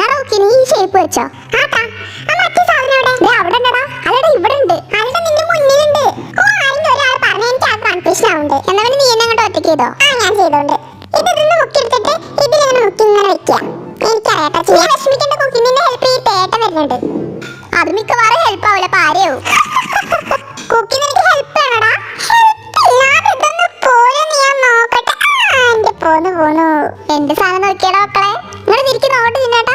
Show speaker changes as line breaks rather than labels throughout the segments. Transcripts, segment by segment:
നടോക്കി നീ ഈ ഷേപ്പ് വെച്ചോ. ആട്ടാ ആ മറ്റേ സാധനം എവിടെ? ദേ അവിടെ ഉണ്ടടാ. അല്ലടാ ഇവിടെ ഉണ്ട്. അല്ലടാ നിന്റെ മുന്നിലുണ്ട്. ഓ ആരെങ്കിലും ഒരാൾ പറഞ്ഞു എനിക്ക് ആ കൺഫ്യൂഷൻ ആവുന്നുണ്ട്. എന്നാ നീ എന്നെ അങ്ങോട്ട് ഒറ്റയ്ക്ക് ചെയ്തോ? ആ ഞാൻ ചെയ്തോണ്ട്. ഇത് ഇതൊന്ന് മുക്കിയെടുത്തിട്ട് ഇതിലിങ്ങനെ മുക്കി ഇങ്ങനെ വെക്കുക എനിക്കറിയാട്ടോ ചെയ്യാൻ വിഷമിക്കേണ്ട കുക്കിങ്ങിന്റെ ഹെൽപ്പ് ഈ തേട്ടം വരുന്നുണ്ട്. അത് മിക്കവാറും ഹെൽപ്പ് ആവില്ല പാരയാവും കുക്കി നിനക്ക് ഹെൽപ്പ് വേണോടാ? പോന്നു പോന്നു എന്റെ സാധനം നോക്കിയാടാ മക്കളെ? ഇവിടെ തിരിക്ക് നോട്ട് തിന്നേട്ടാ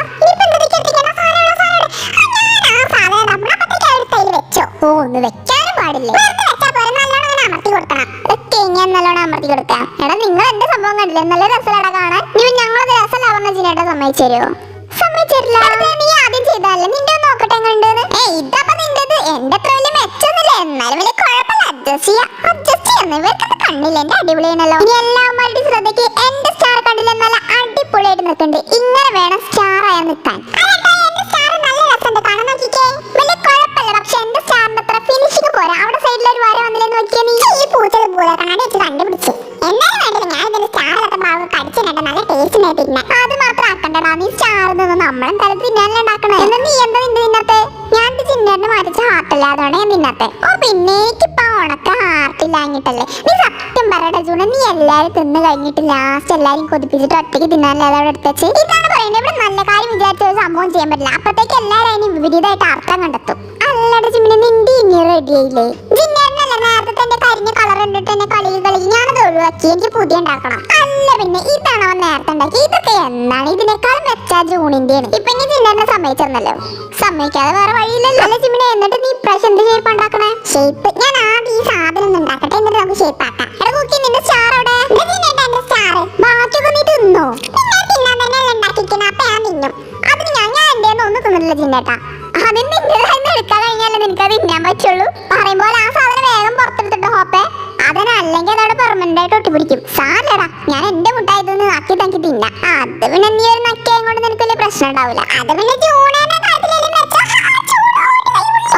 ഓ ഒന്ന് വെക്കാനും പാടില്ലേ? അമർത്തി കൊടുക്കണം. ഒക്കെ ഞാൻ നല്ലോണം അമർത്തി കൊടുക്കാം. എടാ നിങ്ങൾ എന്റെ സംഭവം കണ്ടില്ലേ? നല്ല രസമല്ലടാ കാണാൻ. ഇനി ഞങ്ങളത് രസമല്ലാവുന്ന ജിനേട്ടാ സമ്മതിച്ചു തരുമോ നീ ആദ്യം ചെയ്തതല്ലേ? നിന്റെ ഒന്ന് നോക്കട്ടെ കണ്ടത് ഏ ഇതപ്പൊ നിന്റേത്. എന്റെ അത്ര മെച്ചൊന്നുമില്ല. എന്നാലും വലിയ കുഴപ്പമില്ല. അഡ്ജസ്റ്റ് ചെയ്യാം. അഡ്ജസ്റ്റ് ചെയ്യാം. ഇവർക്കത് കണ്ണില്ല. എന്റെ അടിപൊളിയാണല്ലോ. ഇനി എല്ലാവരുടെയും ശ്രദ്ധയ്ക്ക് എന്റെ സ്റ്റാർ നിൽക്കുന്നുണ്ട് ഇങ്ങനെ വേണം സ്റ്റാർ ആയി നിൽക്കാൻ. എന്നാലും ഞാൻ കടിച്ചിട്ടുണ്ട് നല്ല മാത്രം ആക്കണ്ടടാ. നീ നിന്റെ ഞാൻ ചിന്നേറിന് മാറ്റിച്ച ഹാർട്ടല്ല അതുകൊണ്ട് ഞാൻ തിന്നത്തെ. ഓ പിന്നെ എനിക്കിപ്പോ ഉണക്ക നീ സത്യം പറയട്ടെ ജൂണ നീ എല്ലാരും തിന്ന് കഴിഞ്ഞിട്ട് ലാസ്റ്റ് എല്ലാരും കൊതിപ്പിച്ചിട്ട് ഒറ്റയ്ക്ക് തിന്നാനല്ലേ അവിടെ എടുത്തുവെച്ച് ഇതാണ് പറയുന്നത്. ഇവിടെ നല്ല കാര്യം വിചാരിച്ച സംഭവം ചെയ്യാൻ പറ്റില്ല. അപ്പത്തേക്ക് എല്ലാരും അതിന് വിപരീതമായിട്ട് അർത്ഥം കണ്ടെത്തും. അല്ലട ജിമ്മിനെ നിന്റെ ഇനി റെഡി ജിന്നേറിനല്ല നേരത്തെ തന്നെ കരിഞ്ഞ കളർ കണ്ടിട്ട് തന്നെ കളി കളി ഞാനത് ഒഴിവാക്കി. എനിക്ക് പുതിയ അല്ല പിന്നെ ഇതാണ് അവൻ നേരത്തെ ഇതൊക്കെ എന്നാണ് ഇതിനേക്കാൾ മെച്ചാ ജൂണിന്റെയാണ്. ഇപ്പൊ ഇനി ജിന്നേറിനെ സമ്മതിച്ചെന്നല്ലോ. സമ്മതിക്കാതെ വേറെ വഴിയില്ലല്ലോ. അല്ല ജിമ്മിനെ എന്നിട്ട് നീ ഇപ്രാവശ്യം എന്ത് ഷേപ്പ് ഉണ്ടാക്കണേ? ഷേപ്പ് തിന്നും. അതിന് ഞാൻ എന്റെ ഒന്നും തിന്നില്ല ചിന്നേട്ടാ അതിന് നിന്റെ എടുക്കാൻ കഴിഞ്ഞാലേ നിനക്ക് അത് തിന്നാൻ പറ്റുള്ളൂ. പറയുമ്പോൾ ആ സാധനം വേഗം പുറത്തെടുത്തിട്ട് ഹോപ്പേ. അതിനല്ലെങ്കിൽ അതവിടെ പെർമനന്റ് ആയിട്ട് ഒട്ടിപ്പിടിക്കും. സാറിനടാ ഞാൻ എന്റെ മുട്ടായി തിന്ന് നക്കി തക്കി തിന്നാം. അത് പിന്നെ നീ ഒരു നക്കിയും കൊണ്ട് നിനക്ക് വലിയ പ്രശ്നം ഉണ്ടാവില്ല അത് പിന്നെ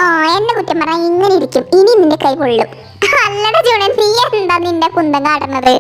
ആ എന്നെ കുറ്റം പറഞ്ഞാൽ ഇങ്ങനെ ഇരിക്കും. ഇനി നിന്റെ കൈ പൊള്ളും. അല്ലട ജൂണ നീ എന്താ നിന്റെ കുന്തം കാട്ടുന്നത്?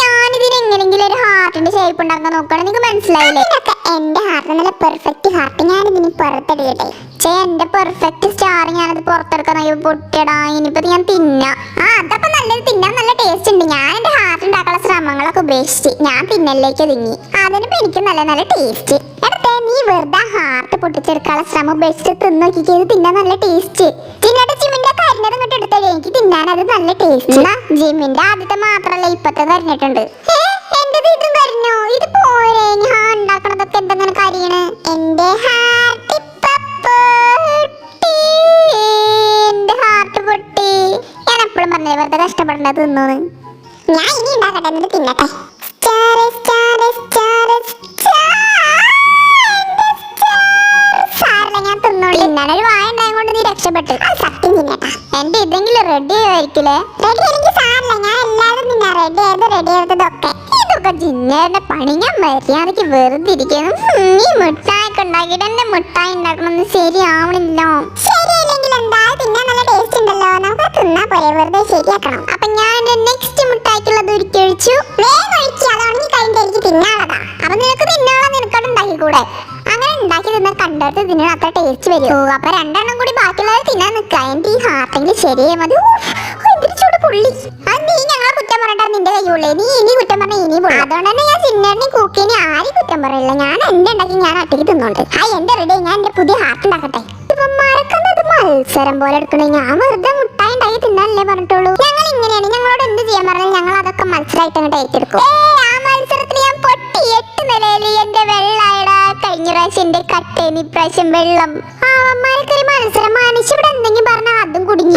ഞാനിതിന് എങ്ങനെങ്കിലും ഒരു ഹാർട്ടിന്റെ ഷേപ്പ് ഉണ്ടാക്കാൻ നോക്കണം നിങ്ങൾക്ക് മനസ്സിലായില്ലേ? എന്റെ ഹാർട്ട് നല്ല പെർഫെക്റ്റ് ഹാർട്ട് ഞാൻ ഇതിന് പുറത്തെടുക്കട്ടെ ചേ എന്റെ പെർഫെക്റ്റ് സ്റ്റാർ ഞാൻ അത് പുറത്തെടുക്കാൻ അയ്യോ പൊട്ടിയടാ ഇനിയിപ്പോ ഇത് ഞാൻ തിന്നാം. ആ അതപ്പം നല്ലത് തിന്നാൻ നല്ല ടേസ്റ്റ് ഉണ്ട്. ഞാൻ എന്റെ ഹാർട്ട് ഉണ്ടാക്കാനുള്ള ശ്രമങ്ങളൊക്കെ ഉപേക്ഷിച്ച് ഞാൻ തിന്നലിലേക്ക് തിങ്ങി അതിനിപ്പോ എനിക്ക് നല്ല നല്ല ടേസ്റ്റ് എടുത്തേ നീ വെറുതെ ഹാർട്ട് പൊട്ടിച്ചെടുക്കാനുള്ള ശ്രമം ഉപേക്ഷിച്ച് തിന്ന് നോക്കിക്കേ ഇത് തിന്നാൻ നല്ല ടേസ്റ്റ് ജിന്നയുടെ ജിമ്മിന്റെ കരിഞ്ഞത് ഇങ്ങോട്ട് എടുത്തേ എനിക്ക് തിന്നാൻ അത് നല്ല ടേസ്റ്റ് ജിമ്മിന്റെ ആദ്യത്തെ മാത്രല്ല ഇപ്പത്തെ കരിഞ്ഞിട്ടുണ്ട്. ഏ, എന്റേത് ഇതും കരിഞ്ഞോ? വെറുതെ കഷ്ടപ്പെടണ്ട തിന്നോന്ന് ഞാൻ ഇനി ഉണ്ടാക്കട്ടെ എന്നിട്ട് തിന്നട്ടെ. ഞാൻ തിന്നോളി. ഇന്നലെ വായ ഉണ്ടായത് കൊണ്ട് നീ രക്ഷപ്പെട്ടു. സത്യം തിന്നട്ടാ. എന്റെ ഇതെങ്കിലും റെഡി ആയിരിക്കില്ലേ? റെഡി എനിക്ക് സാറില്ല ഞാൻ എല്ലാവരും തിന്നാ. റെഡി ആയത് റെഡി ആയതൊക്കെ. ഇതൊക്കെ ജിന്നേരുടെ പണി. ഞാൻ മര്യാദയ്ക്ക് വെറുതെ ഇരിക്കുന്നു. നീ മിഠായി മിഠായിക്ക് ഉണ്ടാക്കിയിട്ട് എന്റെ മിഠായി ഉണ്ടാക്കണമെന്ന് ശരിയാവണില്ലോ. പോരെ വെറുതെ ശരിയാക്കണം. അപ്പൊ ഞാൻ നെക്സ്റ്റ് മുട്ടായിട്ടുള്ളത് ഒരുക്കി ഒഴിച്ചു. വേഗം ഒഴിക്കുക അത് ഉണങ്ങി കഴിഞ്ഞ എനിക്ക് തിന്നാനുള്ളതാ. അപ്പൊ നിനക്ക് തിന്നാനുള്ള ഉണ്ടാക്കി കൂടെ അങ്ങനെ ഉണ്ടാക്കി തിന്ന കണ്ടെടുത്ത് ഇതിന് അത്ര ടേസ്റ്റ് വരും. അപ്പൊ രണ്ടെണ്ണം കൂടി ബാക്കിയുള്ളത് തിന്നാൻ നിൽക്കുക എന്റെ ഈ ഹാർട്ടെങ്കിൽ ശരിയേ മതി. എന്തൊരു ചൂട് പുള്ളി. അത് നീ ഞങ്ങളെ കുറ്റം പറഞ്ഞാൽ നിന്റെ കയ്യുള്ളേ നീ ഇനി കുറ്റം പറഞ്ഞ ഇനി പുള്ളി. അതുകൊണ്ട് തന്നെ ഞാൻ ചിന്നേറിനെ കുക്കിനെ ആരും കുറ്റം പറയില്ല. ഞാൻ എന്റെ ഉണ്ടാക്കി ഞാൻ ഒറ്റയ്ക്ക് തിന്നോണ്ട്. ആ എന്റെ റെഡി ഞാൻ എന്റെ പുതിയ ഹാർട്ട് ഉണ്ടാക്കട്ടെ. ഇപ്പൊ മറക്കുന്നത് മത്സരം പോലെ എടുക്കണേ? ഞാൻ വെറുതെ ഉണ്ടാക്കി തിന്നാനല്ലേ പറഞ്ഞിട്ടുള്ളൂ? ഞങ്ങൾ ഇങ്ങനെയാണ്. ഞങ്ങളോട് എന്ത് ചെയ്യാൻ പറഞ്ഞാൽ ഞങ്ങൾ അതൊക്കെ മത്സരമായിട്ട് അങ്ങോട്ട് ഏറ്റെടുക്കും ആ മത്സരത്തിൽ ഞാൻ പൊട്ടി. എട്ട് നിലയിൽ എന്റെ വെള്ളായട. കഴിഞ്ഞ പ്രാവശ്യം എന്റെ കട്ടേനി പ്രാവശ്യം വെള്ളം. ആ അമ്മമാരൊക്കെ മത്സരം മനുഷ്യ ഇവിടെ എന്തെങ്കിലും പറഞ്ഞാൽ അതും കുടുങ്ങി.